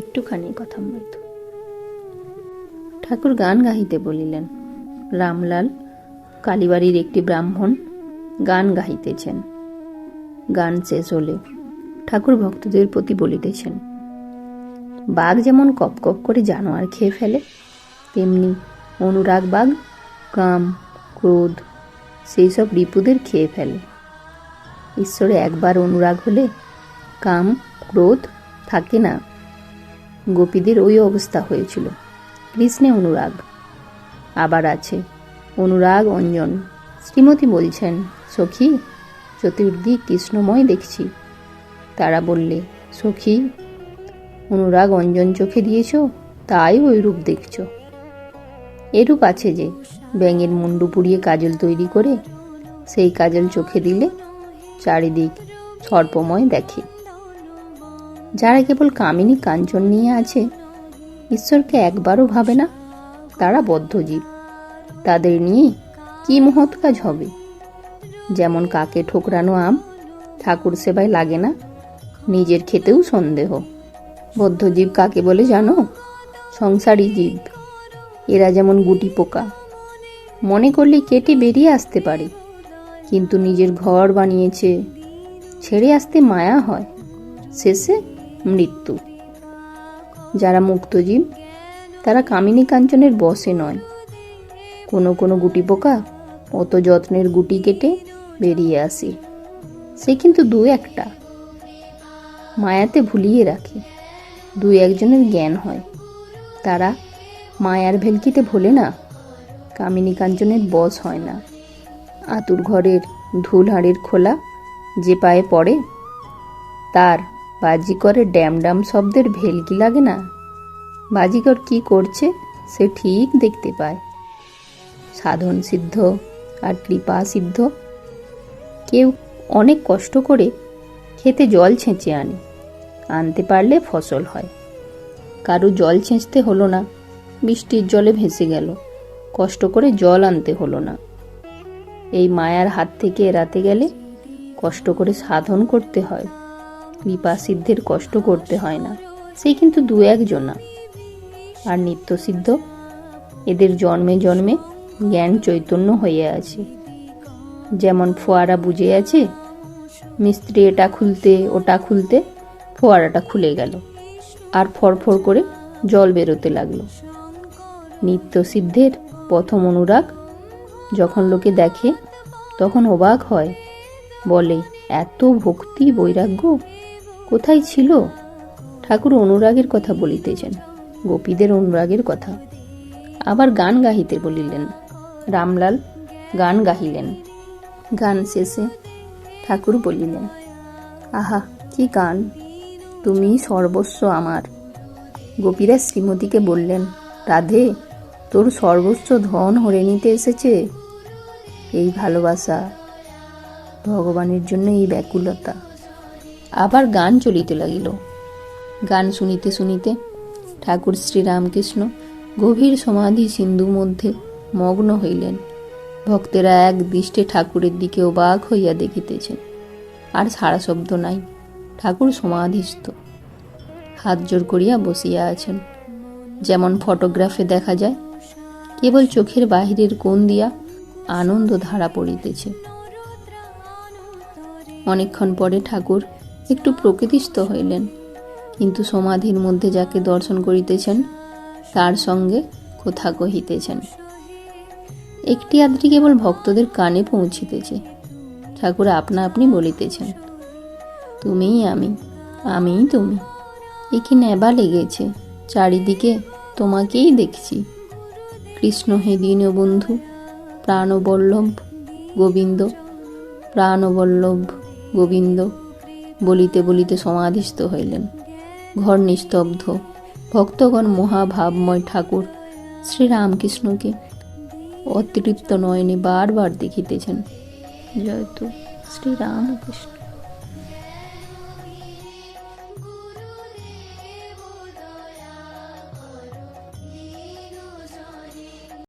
একটুখানি কথা মৃত ঠাকুর গান গাহিতে বলিলেন, রামলাল, কালীবাড়ির একটি ব্রাহ্মণ গান গাহিতেছেন। গান শেষ হলে ঠাকুর ভক্তদের প্রতি বলিতেছেন, বাঘ যেমন কপ কপ করে জানোয়ার খেয়ে ফেলে, তেমনি অনুরাগ বাঘ, কাম, ক্রোধ সেই সব রিপুদের খেয়ে ফেলে। ঈশ্বরে একবার অনুরাগ হলে কাম, ক্রোধ থাকে না গোপীদের ওই অবস্থা হয়েছিল। কৃষ্ণে অনুরাগ। আবার আছে অনুরাগ অঞ্জন। শ্রীমতী বলছেন, সখী, চতুর্দিক কৃষ্ণময় দেখছি। তারা বললে, সখী, অনুরাগ অঞ্জন চোখে দিয়েছ, তাই ওই রূপ দেখছ। এরূপ আছে যে, ব্যাঙের মুন্ডু পুড়িয়ে কাজল তৈরি করে, সেই কাজল চোখে দিলে চারিদিক সর্পময় দেখে। যারা কেবল কামিনী কাঞ্চন নিয়ে আছে, ঈশ্বরকে একবারও ভাবে না, তারা বদ্ধজীব। তাদের নিয়ে কি মহৎ কাজ হবে? যেমন কাকে ঠোকরানো আম, ঠাকুর সেবায় লাগে না, নিজের খেতেও সন্দেহ। বদ্ধজীব কাকে বলে জানো? সংসারী জীব। এরা যেমন গুটি পোকা। মনে করলে কেটে বেরিয়ে আসতে পারে, কিন্তু নিজের ঘর বানিয়েছে, ছেড়ে আসতে মায়া হয়। শেষে মৃত্যু। যারা মুক্তজীব, তারা কামিনী কাঞ্চনের বসে নয়। কোনো কোনো গুটি পোকা অত যত্নের গুটি কেটে বেরিয়ে আসে। সে কিন্তু দু একটা। মায়াতে ভুলিয়ে রাখে। দু একজনের জ্ঞান হয়। তারা মায়ার ভেলকিতে ভোলে না। কামিনী কাঞ্চনের বস হয় না। আতুর ঘরের ধুল হাড়ের খোলা যে পায়ে পড়ে, তার বাজিকরের ড্যাম ড্যাম শব্দের ভেলকি লাগে না? বাজিকর কি করছে, সে ঠিক দেখতে পায়। সাধন সিদ্ধ আর কৃপা সিদ্ধ। কেউ অনেক কষ্ট করে খেতে জল ছেঁচে আনে। আনতে পারলে ফসল হয়। কারও জল ছেঁচতে হলো না। বৃষ্টির জলে ভেসে গেল। কষ্ট করে জল আনতে হলো না। এই মায়ার হাত থেকে এড়াতে গেলে কষ্ট করে সাধন করতে হয়। কৃপা সিদ্ধের কষ্ট করতে হয় না। সেই কিন্তু দু একজনা আর নিত্যসিদ্ধ এদের জন্মে জন্মে জ্ঞান চৈতন্য হয়ে আছে। যেমন ফোয়ারা বুঝে আছে, মিস্ত্রি এটা খুলতে, ওটা খুলতে ফোয়ারাটা খুলে গেল আর ফরফর করে জল বেরোতে লাগল। নিত্যসিদ্ধের প্রথম অনুরাগ যখন লোকে দেখে, তখন অবাক হয়। বলে, এত ভক্তি, বৈরাগ্য! কোথায় ছিল? ঠাকুর অনুরাগের কথা বলিতেছেন, গোপীদের অনুরাগের কথা। আবার গান গাহিতে বলিলেন, রামলাল গান গাহিলেন। গান শেষে ঠাকুর বলিলেন, আহা, কি গান! তুমি সর্বস্ব আমার। গোপীরা শ্রীমতীকে বললেন, রাধে, তোর সর্বস্ব ধন হরে নিতে এসেছে। এই ভালোবাসা ভগবানের জন্য এই ব্যাকুলতা। আবার গান চলিতে লাগিল। গান শুনিতে শুনিতে ঠাকুর শ্রীরামকৃষ্ণ গভীর সমাধি সিন্ধু মধ্যে মগ্ন হইলেন। ভক্তেরা এক দৃষ্টে ঠাকুরের দিকে অবাক হইয়া দেখিতেছেন। আর সারা শব্দ নাই, ঠাকুর সমাধিস্থ। হাত জোর করিয়া বসিয়া আছেন। যেমন ফটোগ্রাফে দেখা যায়, কেবল চোখের বাহিরের কোণ দিয়া আনন্দ ধারা পড়িতেছে। অনেকক্ষণ পরে ঠাকুর একটু প্রকৃতিস্থ হইলেন। কিন্তু সমাধির মধ্যে যাকে দর্শন করিতেছেন, তার সঙ্গে কথা কহিতেছেন। একটি আদ্রি কেবল ভক্তদের কানে পৌঁছিতেছে। ঠাকুর আপনা আপনি বলিতেছেন, তুমিই আমি, আমিই তুমি। একে নেবা লেগেছে, চারিদিকে তোমাকেই দেখছি। কৃষ্ণ হে দীনবন্ধু প্রাণবল্লভ গোবিন্দ প্রাণবল্লভ গোবিন্দ। বলিতে বলিতে সমাধিস্থ হইলেন। ঘর নিস্তব্ধ। ভক্তগণ মহাভাবময় ঠাকুর, শ্রীরামকৃষ্ণকে অতৃপ্ত নয়নে বারবার দেখিতেছেন। জয়তু শ্রীরামকৃষ্ণ।